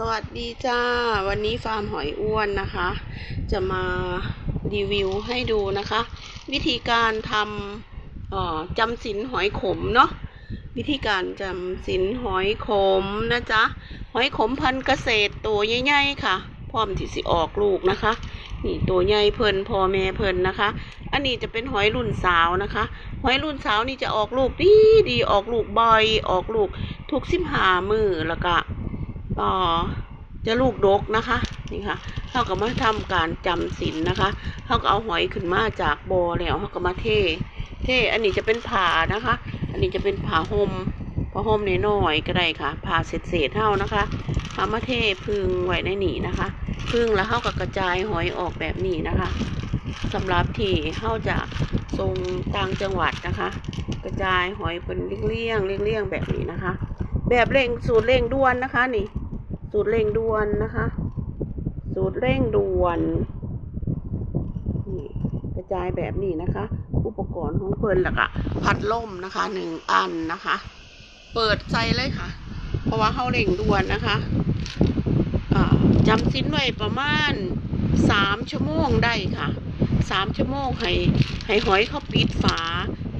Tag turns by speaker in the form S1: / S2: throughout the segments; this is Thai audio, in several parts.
S1: สวัสดีจ้า วันนี้ฟาร์มหอยอ้วนนะคะ จะมารีวิวให้ดูนะคะ วิธีการทำจำสินหอยขมเนาะวิธีการจำสินหอยขมนะจ๊ะหอยขมพันธุ์เกษตรตัวใหญ่ๆค่ะพร้อมที่สิออกลูกนะคะ นี่ตัวใหญ่เพิ่นพ่อแม่เพิ่นนะคะ อันนี้จะเป็นหอยรุ่นสาวนะคะ หอยรุ่นสาวนี่จะออกลูกดีดีออกลูกบ่อยออกลูกทุกสิบหามือแล้วก็ ต่อจะลูกดกนะคะนี่ค่ะเขาก็มาทำการจำศีลนะคะเขาก็เอาหอยขึ้นมาจากบ่อแล้วเขาก็มาเทเทอันนี้จะเป็นผ่านะคะ อันนี้จะเป็นผ่าห่มผ้าห่มนน้อยก็ได้ค่ะผ่าเศษๆเท่านะคะเอามาเทพึ่งไว้ในนี่นะคะพึ่งแล้วเขาก็กระจายหอยออกแบบนี้นะคะสำหรับที่เขาจะส่งต่างจังหวัดนะคะ กระจายหอยเป็นเลี่ยงๆเลี่ยงแบบนี้นะคะ แบบเร่งสูตรเร่งด่วนนะคะนี่ สูตรเร่งด่วนนะคะ สูตรเร่งด่วนนี่กระจายแบบนี้นะคะ อุปกรณ์ของเพิ่นแล้วก็พัดลมนะคะหนึ่งอันนะคะ เปิดใส่เลยค่ะ เพราะว่าเขาเร่งด่วนนะคะจำสิ้นไว้ประมาณสามชั่วโมงได้ค่ะสามชั่วโมงให้ให้หอยเขาปิดฝา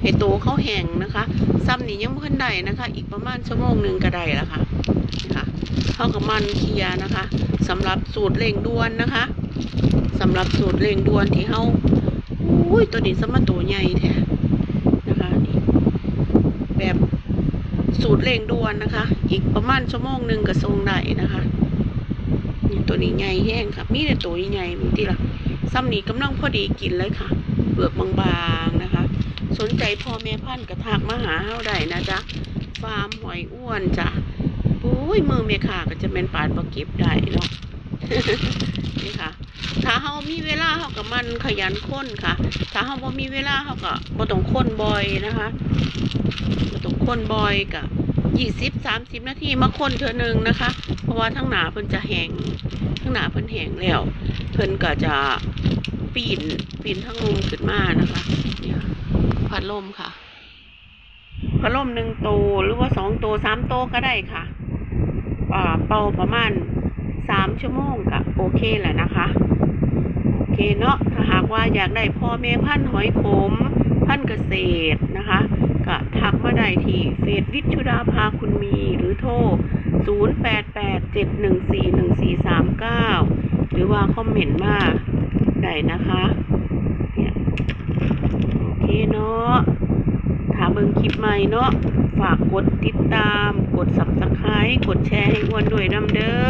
S1: ให้โตเขาแห้งนะคะซ้ำนี่ยังเพิ่นได้นะคะ อีกประมาณชั่วโมงหนึ่งก็ได้แล้วค่ะค่ะ เท่ากับมันเคลียนะคะสำหรับสูตรเร่งด่วนนะคะสำหรับสูตรเร่งด่วนที่เฮาอุ้ยตัวนี้สมาตัวใหญ่แท้นะคะนี่แบบสูตรเร่งด่วนนะคะ อีกประมาณชั่วโมงหนึ่งก็ทรงได้นะคะนี่ตัวนี้ใหญ่แห้งค่ะมีแต่ตัวใหญ่มีที่ละซ้ำนี้กำลังพอดีกินเลยค่ะเปลือกบางๆนะคะ สนใจพ่อแม่พันธุ์กระทักมาหาเฮาได้นะจ๊ะฟาร์มหอยอ้วนจ้ะ ปุ้ยมือเมียขาก็จะเป็นปานประเก็บได้เนาะนี่ค่ะ ถ้าเฮามีเวลาเฮากับมันขยันค้นค่ะ ถ้าเฮาบ่มีเวลาเฮาก็บ่ต้องค้นบ่อยนะคะบ่ต้องค้นบ่อยกะยี่สิบสามสิบนาทีมาค้นเทื่อหนึ่งนะคะ เพราะว่าทั้งหนาเพิ่นจะแห้งทั้งหนาเพิ่นแห้งแล้วเพิ่นก็จะปีนปีนทั้งมุมขึ้นมานะคะนี่ค่ะพัดลมค่ะพัดลมหนึ่งตัวหรือว่าสองตัวสามตัวก็ได้ค่ะ เป่าประมาณสามชั่วโมงก็โอเคแหละนะคะ โอเคเนาะถ้าหากว่าอยากได้พ่อแม่พันหอยขม พันเกษตรนะคะก็ทักมาได้ที่เฟซวิชุดาภาคุณมีหรือโทร 0 8 8 7 1 4 1 4 3 9 หรือว่าคอมเมนต์มาได้นะคะเนี่ยโอเคเนาะถ้าเบิ่งคลิปใหม่เนาะฝากกดติดตาม กด subscribe กดแชร์ให้อ้ วนด้วยน้ำเด้อ